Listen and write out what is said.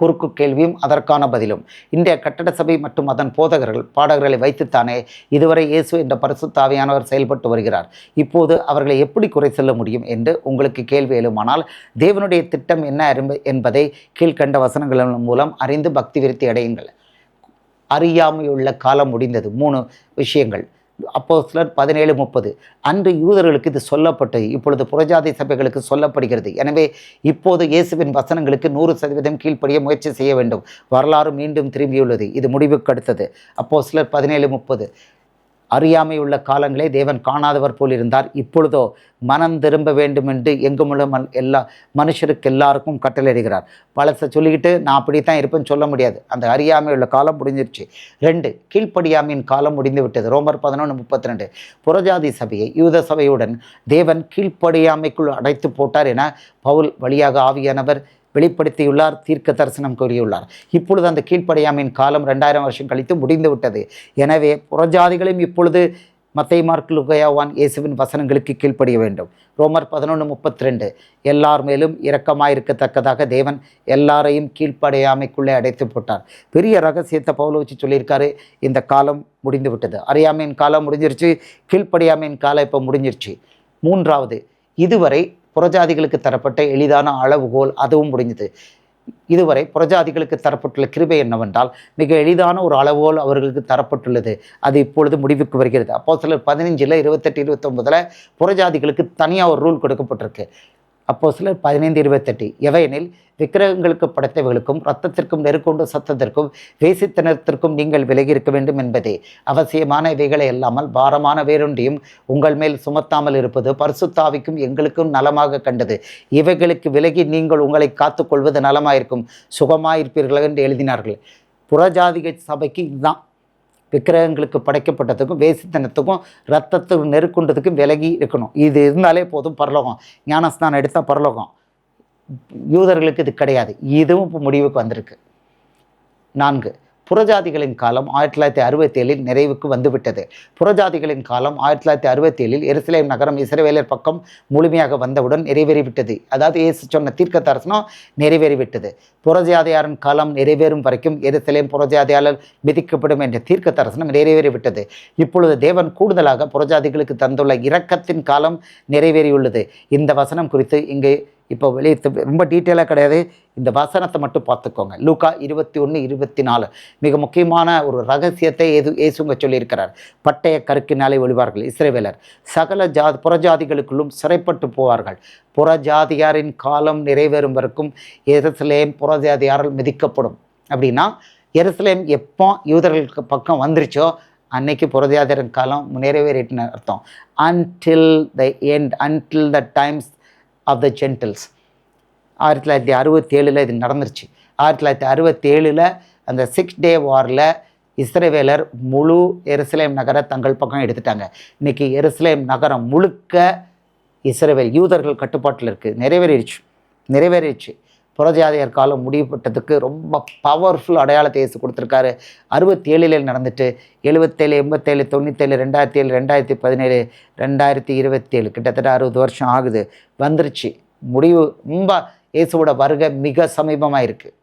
குறுக்கு கேள்வியும் அதற்கான பதிலும். இன்றைய கட்டட சபை மற்றும் அதன் போதகர்கள் பாடகர்களை வைத்துத்தானே இதுவரை இயேசு என்ற பரிசுத்தாவியானவர் செயல்பட்டு வருகிறார். இப்போது அவர்களை எப்படி குறை சொல்ல முடியும் என்று உங்களுக்கு கேள்வி எழுமானால் தேவனுடைய திட்டம் என்ன என்பதை கீழ்கண்ட வசனங்கள் மூலம் அறிந்து பக்தி விருத்தி அடையுங்கள். அறியாமையுள்ள காலம் முடிந்தது. மூணு விஷயங்கள். அப்போ சிலர் பதினேழு முப்பது. அன்று யூதர்களுக்கு இது சொல்லப்பட்டது இப்பொழுது புறஜாதி சபைகளுக்கு சொல்லப்படுகிறது. எனவே இப்போது இயேசுவின் வசனங்களுக்கு நூறு சதவீதம் கீழ்ப்படிய முயற்சி செய்ய வேண்டும். வரலாறு மீண்டும் திரும்பியுள்ளது. இது முடிவுக்கு அடுத்தது. அப்போ சிலர் பதினேழு முப்பது. அறியாமை உள்ள காலங்களே தேவன் காணாதவர் போல் இருந்தார். இப்பொழுதோ மனம் திரும்ப வேண்டும் என்று எங்குமுள்ள மன் எல்லா மனுஷருக்கு எல்லாருக்கும் கட்டளையிடுகிறார். பழசை சொல்லிக்கிட்டு நான் அப்படி தான் இருப்பேன்னு சொல்ல முடியாது. அந்த அறியாமை உள்ள காலம் முடிஞ்சிருச்சு. ரெண்டு கீழ்ப்படியாமையின் காலம் முடிந்து விட்டது ரோமர் பதினொன்று முப்பத்தி ரெண்டு புறஜாதி சபையை யூத சபையுடன் தேவன் கீழ்ப்படியாமைக்குள் அடைத்து போட்டார் என பவுல் வழியாக ஆவியானவர் வெளிப்படுத்தியுள்ளார் தீர்க்க தரிசனம் கூறியுள்ளார். இப்பொழுது அந்த கீழ்ப்படையாமையின் காலம் ரெண்டாயிரம் வருஷம் கழித்து முடிந்து விட்டது எனவே புறஜாதிகளையும் இப்பொழுது மத்தை மார்க் லுகையாவான் இயேசுவின் வசனங்களுக்கு கீழ்ப்படிய வேண்டும். ரோமர் பதினொன்று முப்பத்தி ரெண்டு எல்லார் மேலும் இரக்கமாயிருக்கத்தக்கதாக தேவன் எல்லாரையும் கீழ்ப்படையாமைக்குள்ளே அடைத்து போட்டார். பெரிய ரகசியத்தை பவுல வச்சு சொல்லியிருக்காரு இந்த காலம் முடிந்து விட்டது அறியாமையின் காலம் முடிஞ்சிருச்சு கீழ்ப்படியாமையின் காலம் இப்போ முடிஞ்சிருச்சு. மூன்றாவது இதுவரை புறஜாதிகளுக்கு தரப்பட்ட எளிதான அளவுகோல் அதுவும் முடிஞ்சது. இதுவரை புறஜாதிகளுக்கு தரப்பட்டுள்ள கிருபை என்னவென்றால் மிக எளிதான ஒரு அளவோல் அவர்களுக்கு தரப்பட்டுள்ளது. அது இப்பொழுது முடிவுக்கு வருகிறது. அப்போ சிலர் பதினஞ்சில் இருபத்தெட்டு இருபத்தொம்பதில் புறஜாதிகளுக்கு தனியாக ஒரு ரூல் கொடுக்கப்பட்டிருக்கு. அப்போ சிலர் பதினைந்து இருபத்தெட்டு. எவையெனில் விக்கிரகங்களுக்கு படைத்தவர்களுக்கும் இரத்தத்திற்கும் நெருக்கொண்டு சத்தத்திற்கும் வேசித்தனத்திற்கும் நீங்கள் விலகி இருக்க வேண்டும் என்பதே. அவசியமான இவைகளை அல்லாமல் பாரமான வேறொன்றையும் உங்கள் மேல் சுமத்தாமல் இருப்பது பரிசுத்தாவிக்கும் எங்களுக்கும் நலமாக கண்டது. இவைகளுக்கு விலகி நீங்கள் உங்களை காத்துக்கொள்வது நலமாயிருக்கும். சுகமாயிருப்பீர்கள் என்று எழுதினார்கள். புறஜாதிக சபைக்கு இதுதான். விக்கிரகங்களுக்கு படைக்கப்பட்டதுக்கும் வேசித்தனத்துக்கும் ரத்தத்துக்கு நெருக்குண்டதுக்கும் விலகி இருக்கணும். இது இருந்தாலே போதும் பரலோகம். ஞானஸ்தானம் எடுத்தால் பரலோகம். யூதர்களுக்கு இது கிடையாது. இதுவும் இப்போ முடிவுக்கு வந்திருக்கு. நான்கு. புறஜாதிகளின் காலம் ஆயிரத்தி தொள்ளாயிரத்தி அறுபத்தி ஏழில் நிறைவுக்கு வந்துவிட்டது. புறஜாதிகளின் காலம் ஆயிரத்தி தொள்ளாயிரத்தி அறுபத்தி ஏழில் எருசலேம் நகரம் இஸ்ரேவேலர் பக்கம் முழுமையாக வந்தவுடன் நிறைவேறிவிட்டது. அதாவது இயேசு சொன்ன தீர்க்க தரிசனம் நிறைவேறிவிட்டது. புறஜாதியாரின் காலம் நிறைவேறும் வரைக்கும் எருசலேம் புறஜாதியாளர் விதிக்கப்படும் என்ற தீர்க்க தரிசனம் நிறைவேறிவிட்டது. இப்பொழுது தேவன் கூடுதலாக புறஜாதிகளுக்கு தந்துள்ள இரக்கத்தின் காலம் நிறைவேறியுள்ளது. இந்த வசனம் குறித்து இங்கே இப்போ வெளியே ரொம்ப டீட்டெயிலாக கிடையாது. இந்த வசனத்தை மட்டும் பார்த்துக்கோங்க. லூக்கா இருபத்தி ஒன்று இருபத்தி நாலு மிக முக்கியமான ஒரு ரகசியத்தை ஏது இயேசுங்க சொல்லியிருக்கிறார். பட்டய கருக்கினாலே ஒளிவார்கள். இஸ்ரேவேலர். சகல ஜா புறஜாதிகளுக்குள்ளும் சிறைப்பட்டு போவார்கள். புறஜாதியாரின் காலம் நிறைவேறும் வரைக்கும் எருசலேம் புறஜாதியாரால் மிதிக்கப்படும். அப்படின்னா எருசலேம் எப்போ யூதர்களுக்கு பக்கம் வந்துருச்சோ அன்னைக்கு புறஜாதியாரின் காலம் நிறைவேறிட்டுன்னு அர்த்தம். Until the end until the times of the Gentiles ஆயிரத்தி தொள்ளாயிரத்தி அறுபத்தேழில் இது நடந்துருச்சு. ஆயிரத்தி தொள்ளாயிரத்தி அறுபத்தேழில் அந்த சிக்ஸ் டே வாரில் இஸ்ரேவேலர் முழு எருசலேம் நகரை தங்கள் பக்கம் எடுத்துட்டாங்க. இன்றைக்கி எருசலேம் நகரம் முழுக்க இஸ்ரேவேல் யூதர்கள் கட்டுப்பாட்டில் இருக்குது நிறைவேறிடுச்சு. நிறைவேறிடுச்சு. புறஜாதியர் காலம் முடிவுபட்டதுக்கு ரொம்ப பவர்ஃபுல் அடையாளத்தை இயேசு கொடுத்துருக்காரு. அறுபத்தி ஏழில் நடந்துட்டு எழுபத்தேழு எண்பத்தேழு தொண்ணூத்தேழு ரெண்டாயிரத்தி ஏழு ரெண்டாயிரத்தி பதினேழு ரெண்டாயிரத்தி இருபத்தேழு கிட்டத்தட்ட அறுபது வருஷம் ஆகுது. வந்துருச்சு. முடிவு ரொம்ப இயேசுவோட வருகை மிக சமீபமாக இருக்குது